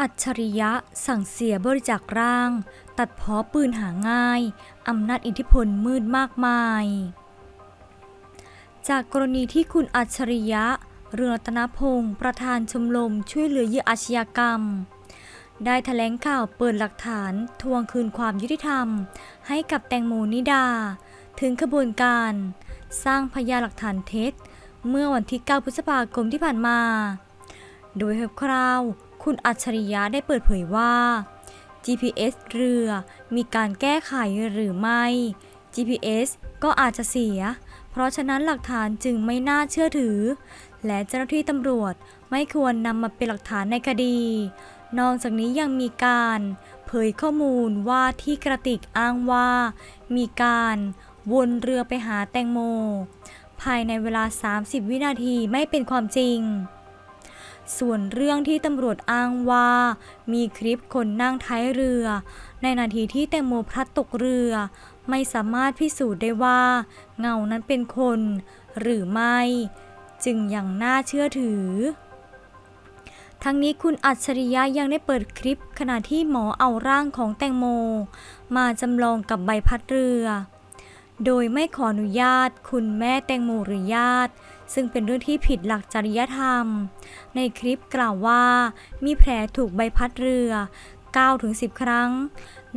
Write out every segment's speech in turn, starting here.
อัจฉริยะสั่งเสียบริจาคร่าง ตัดเพอปืนหาง่าย อำนาจอิทธิพลมืดมากมาย จากกรณีที่คุณอัจฉริยะ เรืองรัตนพงศ์ประธานชมรมช่วยเหลือเหยื่ออาชญากรรม ได้แถลงข่าวเปิดหลักฐานทวงคืนความยุติธรรม ให้กับแตงโมนิดา ถึงขบวนการ สร้างพยานหลักฐานเท็จ เมื่อวันที่ 9 พฤษภาคมที่ผ่านมา โดยคร่าว คุณอัจฉริยะได้เปิดเผยว่า GPS เรือมีการแก้ไขหรือไม่ GPS ก็อาจจะเสีย เพราะฉะนั้นหลักฐานจึงไม่น่าเชื่อถือ และเจ้าหน้าที่ตำรวจไม่ควรนำมาเป็นหลักฐานในคดี นอกจากนี้ยังมีการเผยข้อมูลว่าที่กระติกอ้างว่า มีการวนเรือไปหาแตงโม ภายในเวลา 30 วินาทีไม่เป็นความจริง ส่วนเรื่องที่ตำรวจอ้างว่า มีคลิปคนนั่งท้ายเรือ ในนาทีที่แตงโมพลัดตกเรือ ไม่สามารถพิสูจน์ได้ว่า เงานั้นเป็นคน หรือไม่ จึงยังน่าเชื่อถือ ทั้งนี้คุณอัจฉริยะยังได้เปิดคลิปขณะที่หมอเอาร่างของแตงโม มาจำลองกับใบพัดเรือ โดยไม่ขออนุญาตคุณแม่แตงโมหรือญาติ ซึ่งเป็นเรื่องที่ผิดหลักจริยธรรม ในคลิปกล่าวว่า มีแผลถูกใบพัดเรือ 9-10 ครั้ง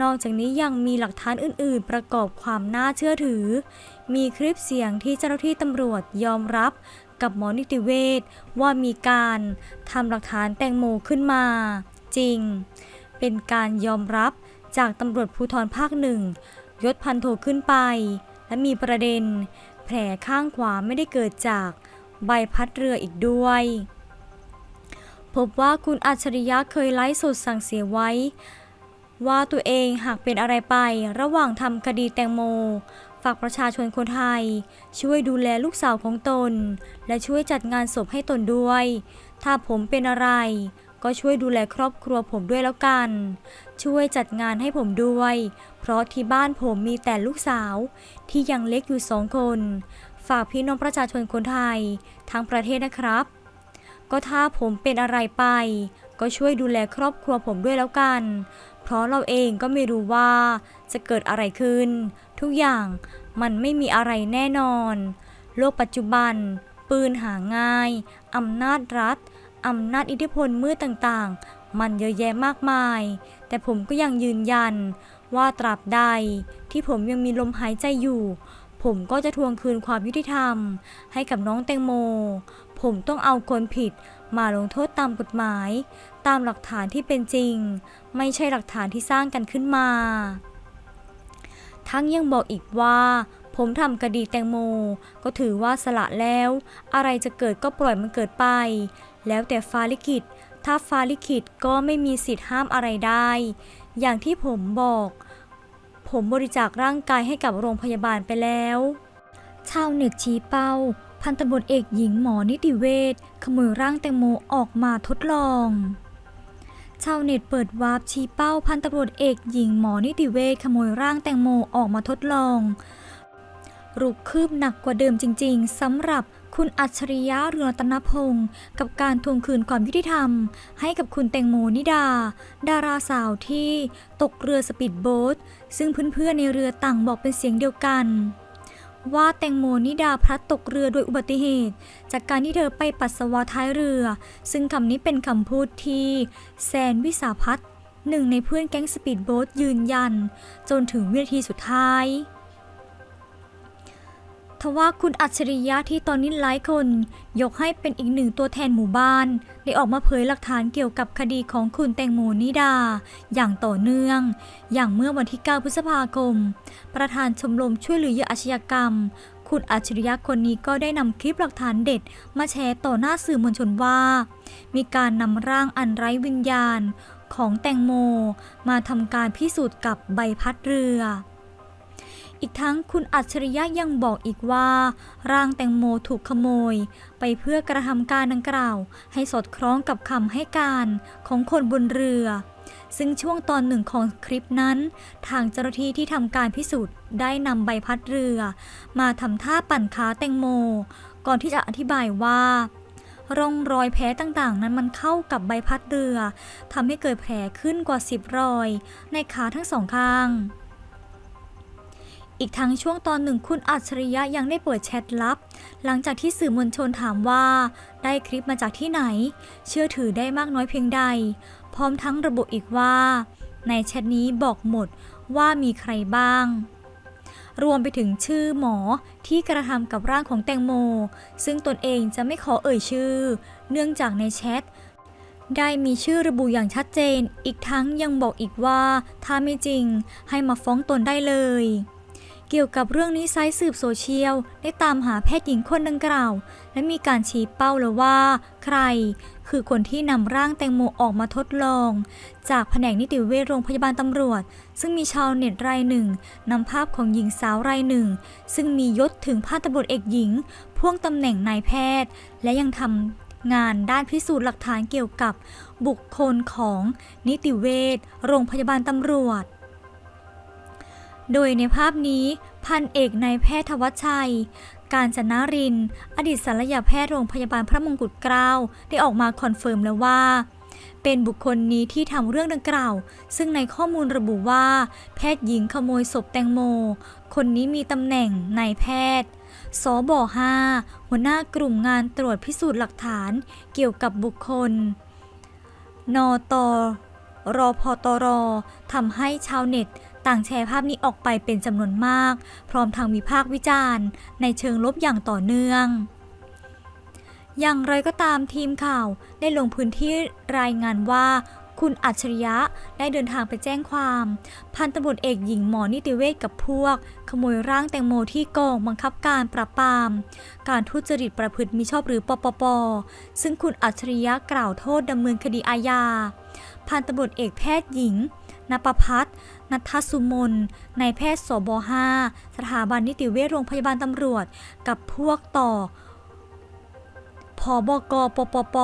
นอกจากนี้ยังมีหลักฐานอื่น ๆ ประกอบความน่าเชื่อถือ มีคลิปเสียงที่เจ้าหน้าที่ตำรวจยอมรับกับหมอนิติเวชว่ามีการทำหลักฐานแตงโมขึ้นมา จริง เป็นการยอมรับจากตำรวจภูธรภาคหนึ่งยศพันโทขึ้นไป และมีประเด็น ลข้างขวาไม่ได้เกิดจากใบพัดเรืออีกด้วย พบว่าคุณอัจฉริยะเคยไลฟ์สดสั่งเสียไว้ ว่าตัวเองหากเป็นอะไรไประหว่างทำคดีแตงโม ฝากประชาชนคนไทย ช่วยดูแลลูกสาวของตน และช่วยจัดงานศพให้ตนด้วย ถ้าผมเป็นอะไร ก็ช่วยดูแลครอบครัวผมด้วยแล้วกัน ช่วยจัดงานให้ผมด้วย เพราะที่บ้านผมมีแต่ลูกสาว ที่ยังเล็กอยู่สองคน ฝากพี่น้องประชาชนคนไทย ทั้งประเทศนะครับ ก็ถ้าผมเป็นอะไรไป ก็ช่วยดูแลครอบครัวผมด้วยแล้วกัน เพราะเราเองก็ไม่รู้ว่าจะเกิดอะไรขึ้น ทุกอย่างมันไม่มีอะไรแน่นอน โลกปัจจุบัน ปืนหาง่าย อำนาจรัฐ อำนาจอิทธิพลมืดต่างๆ มันเยอะแยะมากมาย แต่ผมก็ยังยืนยัน ว่าตราบใดที่ผมยังมีลมหายใจอยู่ ผมก็จะทวงคืนความยุติธรรม ให้กับน้องแตงโม ผมต้องเอาคนผิดมาลงโทษตามกฎหมาย ตามหลักฐานที่เป็นจริง ไม่ใช่หลักฐานที่สร้างกันขึ้นมา ทั้งยังบอกอีกว่าผมทำคดีแตงโม ก็ถือว่าสละแล้ว อะไรจะเกิดก็ปล่อยมันเกิดไป แล้วแต่ฟ้าลิขิต ถ้าฟ้าลิขิตก็ไม่มีสิทธิ์ห้ามอะไรได้ อย่างที่ผมบอก ผมบริจาคร่างกายให้กับโรงพยาบาลไปแล้ว ชาวเน็ตชี้เป้า พันตำรวจเอกหญิงหมอนิติเวชขโมยร่างแตงโมออกมาทดลองชาวเน็ตเปิดวาร์ปชี้เป้าพันตำรวจเอกหญิงหมอนิติเวชขโมยร่างแตงโมออกมาทดลอง รุกคืบหนักกว่าเดิมจริง ๆสำหรับ คุณอัจฉริยะเรืองรัตนพงศ์กับการทวงคืนความยุติธรรม ให้กับคุณแตงโมนิดา ดาราสาวที่ตกเรือสปีดโบ๊ทซึ่งเพื่อนๆในเรือต่างบอกเป็นเสียงเดียวกัน ว่าแตงโมนิดาพลัดตกเรือโดยอุบัติเหตุ จากการที่เธอไปปัสสาวะท้ายเรือ ซึ่งคำนี้เป็นคำพูดที่แซนวิสาพัฒน์หนึ่งในเพื่อนแก๊งสปีดโบ๊ทยืนยัน จนถึงวินาทีสุดท้าย ทว่าคุณอัจฉริยะที่ตอนนี้หลายคน ยกให้เป็นอีกหนึ่งตัวแทนหมู่บ้าน ได้ออกมาเผยหลักฐานเกี่ยวกับคดีของคุณแตงโมนิดา อย่างต่อเนื่อง อย่างเมื่อวันที่ 9 พฤษภาคม ประธานชมรมช่วยเหลือเหยื่ออาชญากรรม คุณอัจฉริยะคนนี้ก็ได้นำคลิปหลักฐานเด็ด มาแชร์ต่อหน้าสื่อมวลชนว่า มีการนำร่างอันไร้วิญญาณของแตงโม มาทำการพิสูจน์กับใบพัดเรือ อีกทั้งคุณอัจฉริยะยังบอกอีกว่า ร่างแตงโมถูกขโมย ไปเพื่อกระทำการดังกล่าว ให้สอดคล้องกับคำให้การของคนบนเรือ ซึ่งช่วงตอนหนึ่งของคลิปนั้น ทางเจ้าหน้าที่ที่ทำการพิสูจน์ได้นำใบพัดเรือ มาทำท่าปั่นขาแตงโม ก่อนที่จะอธิบายว่าร่องรอยแผลต่างๆ นั้นมันเข้ากับใบพัดเรือทำให้เกิดแผลขึ้นกว่า 10 รอย ในขาทั้งสองข้าง อีกทั้งช่วงตอนหนึ่งคุณอัจฉริยะยังได้เปิดแชทลับ หลังจากที่สื่อมวลชนถามว่า ได้คลิปมาจากที่ไหน เชื่อถือได้มากน้อยเพียงใด พร้อมทั้งระบุอีกว่า ในแชทนี้บอกหมดว่ามีใครบ้าง รวมไปถึงชื่อหมอที่กระทำกับร่างของแตงโม ซึ่งตนเองจะไม่ขอเอ่ยชื่อ เนื่องจากในแชทได้มีชื่อระบุอย่างชัดเจน อีกทั้งยังบอกอีกว่า ถ้าไม่จริงให้มาฟ้องตนได้เลย เกี่ยวกับเรื่องนี้ไซต์สืบโซเชียล ได้ตามหาแพทย์หญิงคนดังกล่าว และมีการชี้เป้าเลยว่า ใคร คือคนที่นำร่างแตงโมออกมาทดลอง จากแผนกนิติเวชโรงพยาบาลตำรวจ ซึ่งมีชาวเน็ตรายหนึ่งนำภาพของหญิงสาวรายหนึ่ง ซึ่งมียศถึงพันตำรวจเอกหญิง พ่วงตำแหน่งนายแพทย์ และยังทำงานด้านพิสูจน์หลักฐานเกี่ยวกับบุคคลของนิติเวชโรงพยาบาลตำรวจ โดยในภาพนี้พันเอกนายแพทย์ธวัชชัย การจนาริน อดีตศัลยแพทย์โรงพยาบาลพระมงกุฎเกล้าได้ออกมาคอนเฟิร์มแล้วว่า เป็นบุคคลนี้ที่ทำเรื่องดังกล่าว ซึ่งในข้อมูลระบุว่า แพทย์หญิงขโมยศพแตงโม คนนี้มีตำแหน่งนายแพทย์สบ5หัวหน้ากลุ่มงานตรวจพิสูจน์หลักฐานเกี่ยวกับบุคคล นตรพตรทำให้ชาวเน็ต ต่างแชร์ภาพนี้ออกไปเป็นจำนวนมาก พร้อมทางวิพากษ์วิจารณ์ ในเชิงลบอย่างต่อเนื่อง อย่างไรก็ตามทีมข่าวได้ลงพื้นที่รายงานว่าคุณอัจฉริยะได้เดินทางไปแจ้งความ พันตำรวจเอกหญิงหมอนิติเวชกับพวก ขโมยร่างแตงโมที่กองบังคับการปราบปราม การทุจริตประพฤติมิชอบหรือปปป ซึ่งคุณอัจฉริยะกล่าวโทษดำเนินคดีอาญา พันตำรวจเอกแพทย์หญิงนปพัฒ นัทสุมนนายแพทย์สบ5สถาบันนิติเวชโรงพยาบาลตำรวจ กับพวกต่อพบกปปป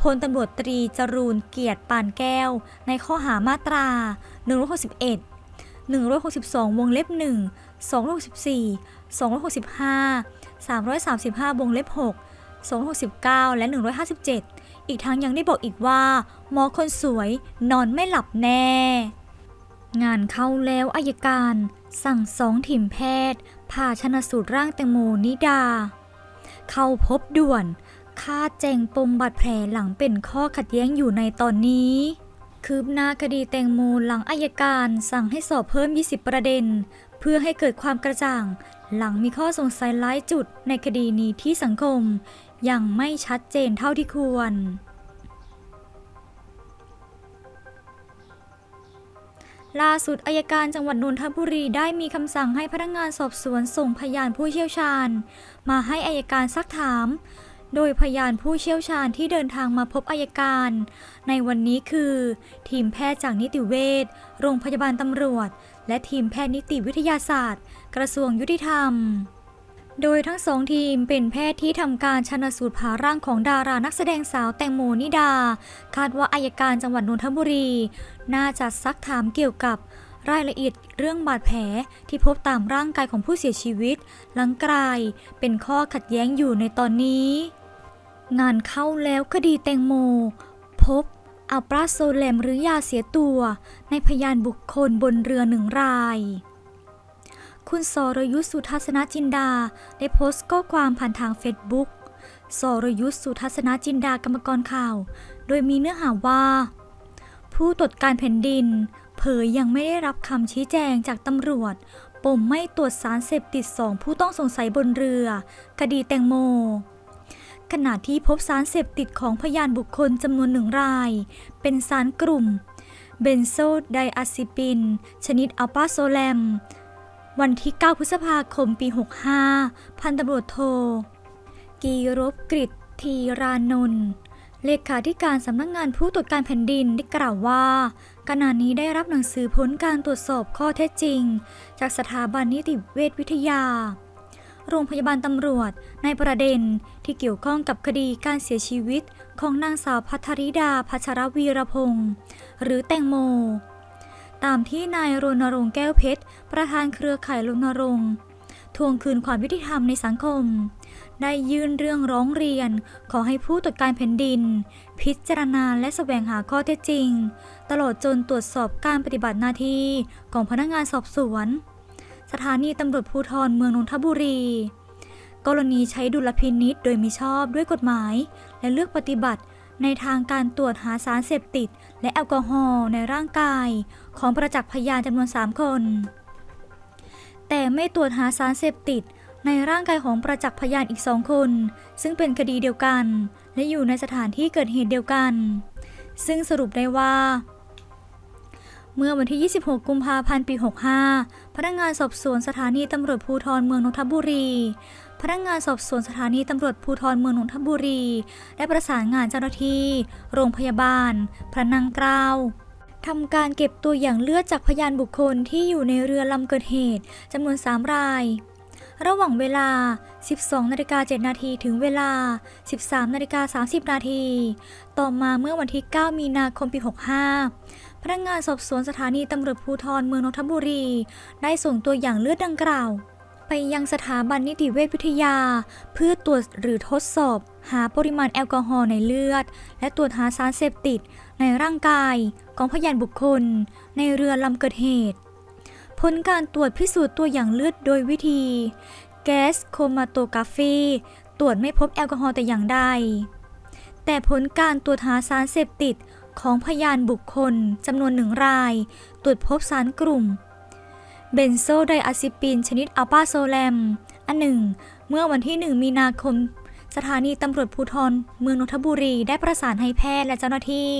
พลตำรวจตรีจรูนเกียรติปานแก้ว ในข้อหามาตรา 161 162 วงเล็บ 1 264 265 335 วงเล็บ 6 269 และ 157 อีกทั้งยังได้บอกอีกว่า หมอคนสวยนอนไม่หลับแน่ งานเข้าแล้วอายการ สั่งสองทีมแพทย์ผ่าชนสูตรร่างแตงโมนิดา เข้าพบด่วนคาดแจงปมบาดแผลหลังเป็นข้อขัดแย้งอยู่ในตอนนี้ คืบหน้าคดีแตงโมหลังอายการสั่งให้สอบเพิ่ม 20 ประเด็น เพื่อให้เกิดความกระจ่าง หลังมีข้อสงสัยหลายจุดในคดีนี้ที่สังคม ยังไม่ชัดเจนเท่าที่ควร ล่าสุดอายการจังหวัดนนทบุรีได้มีคำสั่งให้พนักงานสอบสวนส่งพยานผู้เชี่ยวชาญ มาให้อายการซักถาม โดยพยานผู้เชี่ยวชาญที่เดินทางมาพบอายการ ในวันนี้คือ ทีมแพทย์จากนิติเวชโรงพยาบาลตำรวจ และทีมแพทย์นิติวิทยาศาสตร์ กระทรวงยุติธรรม โดยทั้งสองทีมเป็นแพทย์ที่ทำการชนสูตรผ่าร่างของดารานักแสดงสาวแตงโมนิดา คาดว่าอายการจังหวัดนนทบุรี น่าจะซักถามเกี่ยวกับรายละเอียดเรื่องบาดแผลที่พบตามร่างกายของผู้เสียชีวิต หลังกลายเป็นข้อขัดแย้งอยู่ในตอนนี้ งานเข้าแล้วคดีแตงโม พบอัลปราโซแลมหรือยาเสียตัว ในพยานบุคคลบนเรือหนึ่งราย คุณสรยุทธสุทัศนจินดา ได้โพสต์ข้อความผ่านทางเฟซบุ๊กสรยุทธสุทัศนจินดากรรมกรข่าว โดยมีเนื้อหาว่า ผู้ตรวจการแผ่นดิน เผยยังไม่ได้รับคำชี้แจงจากตำรวจ ปมไม่ตรวจสารเสพติดสองผู้ต้องสงสัยบนเรือ คดีแตงโม ขณะที่พบสารเสพติดของพยานบุคคลจำนวนหนึ่งราย เป็นสารกลุ่มเบนโซไดอะซิปิน ชนิดอัลปาโซแลม วันที่ 9 พฤษภาคมปี 65 พันตำรวจโท กีรบกริทีรานนท์เลขาธิการสำนักงานผู้ตรวจการแผ่นดินได้กล่าวว่าขณะนี้ได้รับหนังสือผลการตรวจสอบข้อเท็จจริง จากสถาบันนิติเวชวิทยา โรงพยาบาลตำรวจในประเด็นที่เกี่ยวข้องกับคดีการเสียชีวิตของนางสาวพัทริดาพัชรวีรพงศ์หรือแตงโม ตามที่นายรณรงค์แก้วเพชร ประธานเครือข่ายรณรงค์ทวงคืนความยุติธรรมในสังคม ได้ยื่นเรื่องร้องเรียน ขอให้ผู้ตรวจการแผ่นดิน พิจารณาและแสวงหาข้อเท็จจริง ตลอดจนตรวจสอบการปฏิบัติหน้าที่ของพนักงานสอบสวน สถานีตำรวจภูธรเมืองนนทบุรี กรณีใช้ดุลพินิษโดยมิชอบด้วยกฎหมาย และเลือกปฏิบัติ ในทางการตรวจหาสารเสพติด และแอลกอฮอล์ในร่างกาย ของประจักษ์พยานจำนวน 3 คน แต่ไม่ตรวจหาสารเสพติด ในร่างกายของประจักษ์พยานอีกสองคน ซึ่งเป็นคดีเดียวกัน และอยู่ในสถานที่เกิดเหตุเดียวกัน ซึ่งสรุปได้ว่า เมื่อวันที่ 26 กุมภาพันธ์ ปี 65 พนักงานสอบสวนสถานีตำรวจภูธรเมืองนนทบุรี พนักงานสอบสวนสถานีตำรวจภูธรเมืองนนทบุรี ได้ประสานงานเจ้าหน้าที่ โรงพยาบาล พระนางเกล้าทำการเก็บตัวอย่างเลือดจากพยานบุคคลที่อยู่ในเรือลำเกิดเหตุจำนวน 3 ราย ระหว่างเวลา 12นาฬิกา7นาทีถึงเวลา 13นาฬิกา30 นาที ต่อมาเมื่อวันที่ 9 มีนาคมปี 65 พนักงานสอบสวนสถานีตำรวจภูธรเมืองนนทบุรี ได้ส่งตัวอย่างเลือดดังกล่าว ไปยังสถาบันนิติเวชวิทยา เพื่อตรวจหรือทดสอบ หาปริมาณแอลกอฮอล์ในเลือด และตรวจหาสารเสพติด ในร่างกายของพยานบุคคล ในเรือลำเกิดเหตุ ผลการตรวจพิสูจน์ตัวอย่างเลือดโดยวิธี แก๊สโคมาโตกราฟีตรวจไม่พบแอลกอฮอล์แต่อย่างใด แต่ผลการตรวจหาสารเสพติดของพยานบุคคลจำนวนหนึ่งราย ตรวจพบสารกลุ่ม เบนโซไดอะซิปินชนิดอัลปาโซแลม อันหนึ่ง เมื่อวันที่ 1 มีนาคม สถานีตำรวจภูธรเมืองนนทบุรีได้ประสานให้แพทย์และเจ้าหน้าที่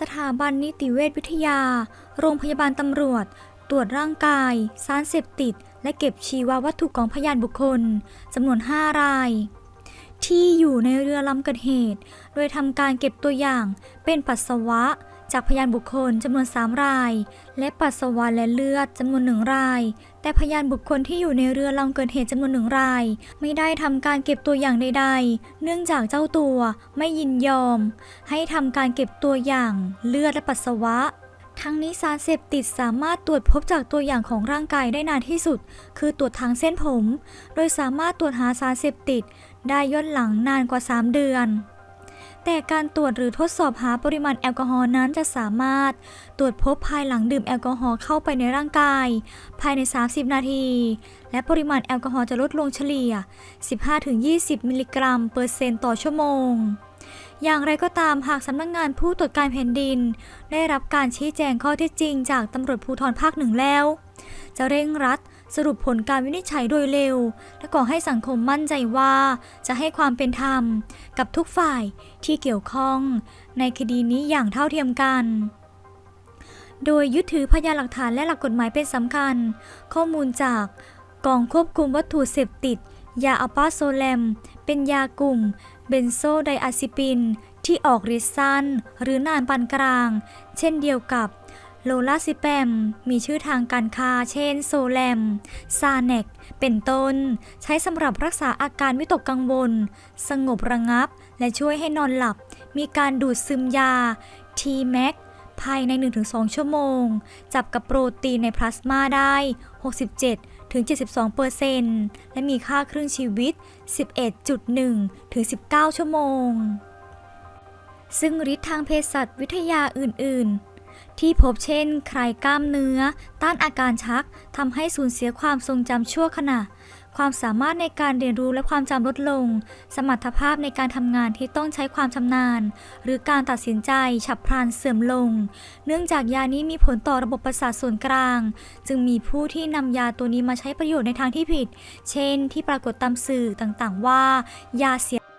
สถาบันนิติเวชวิทยา โรงพยาบาลตำรวจ ตรวจร่างกาย สารเสพติด และเก็บชีววัตถุของพยานบุคคลจำนวน 5 ราย ที่อยู่ในเรือลำเกิดเหตุ โดยทำการเก็บตัวอย่างเป็นปัสสาวะ จากพยานบุคคลจำนวน 3 ราย และปัสสาวะและเลือดจำนวนหนึ่งราย แต่พยานบุคคลที่อยู่ในเรือลำเกิดเหตุจำนวนหนึ่งราย ไม่ได้ทำการเก็บตัวอย่างใดๆ เนื่องจากเจ้าตัวไม่ยินยอม ให้ทำการเก็บตัวอย่างเลือดและปัสสาวะทั้งนี้สารเสพติดสามารถตรวจพบจากตัวอย่างของร่างกายได้นานที่สุด คือตรวจทางเส้นผม โดยสามารถตรวจหาสารเสพติด ได้ย้อนหลังนานกว่า 3 เดือน แต่การตรวจหรือทดสอบหาปริมาณแอลกอฮอล์นั้นจะสามารถ ตรวจพบภายหลังดื่มแอลกอฮอล์เข้าไปในร่างกาย ภายใน 30 นาที และปริมาณแอลกอฮอล์จะลดลงเฉลี่ย 15-20 มิลลิกรัมเปอร์เซ็นต์ต่อชั่วโมงอย่างไรก็ตามหากสำนักงงานผู้ตรวจการแผ่นดิน ได้รับการชี้แจงข้อเท็จจริงจากตำรวจภูธรภาคหนึ่งแล้ว จะเร่งรัด สรุปผลการวินิจฉัยโดยเร็ว และขอให้สังคมมั่นใจว่าจะให้ความเป็นธรรมกับทุกฝ่ายที่เกี่ยวข้อง ในคดีนี้อย่างเท่าเทียมกัน โดยยึดถือพยานหลักฐานและหลักกฎหมายเป็นสำคัญ ข้อมูลจากกองควบคุมวัตถุเสพติด ยาอัลปาโซแลม เป็นยากลุ่ม เบนโซไดอะซิปิน ที่ออกฤทธิ์สั้น หรือนานปานกลาง เช่นเดียวกับ โลลาซิแปม มีชื่อทางการค้า เช่น โซแลม ซาเนก เป็นต้น ใช้สำหรับรักษาอาการวิตกกังวล สงบระงับ และช่วยให้นอนหลับ มีการดูดซึมยา ทีแม็กภายใน 1-2 ชั่วโมง จับกับโปรตีนในพลาสมาได้ 67 ถึง 72เปอร์เซ็นต์และมีค่าครึ่งชีวิต 11.1 ถึง 19 ชั่วโมง ซึ่งฤทธิ์ทางเภสัชวิทยาอื่น ๆ ที่พบเช่นคลายกล้ามเนื้อ ต้านอาการชักทำให้สูญเสียความทรงจำชั่วขณะ ความสามารถในการเรียนรู้และความจำลดลง สมรรถภาพในการทำงานที่ต้องใช้ความชำนาญ หรือการตัดสินใจฉับพลันเสื่อมลง เนื่องจากยานี้มีผลต่อระบบประสาทส่วนกลาง จึงมีผู้ที่นำยาตัวนี้มาใช้ประโยชน์ในทางที่ผิด เช่น ที่ปรากฏตามสื่อต่างๆว่า ยาเสีย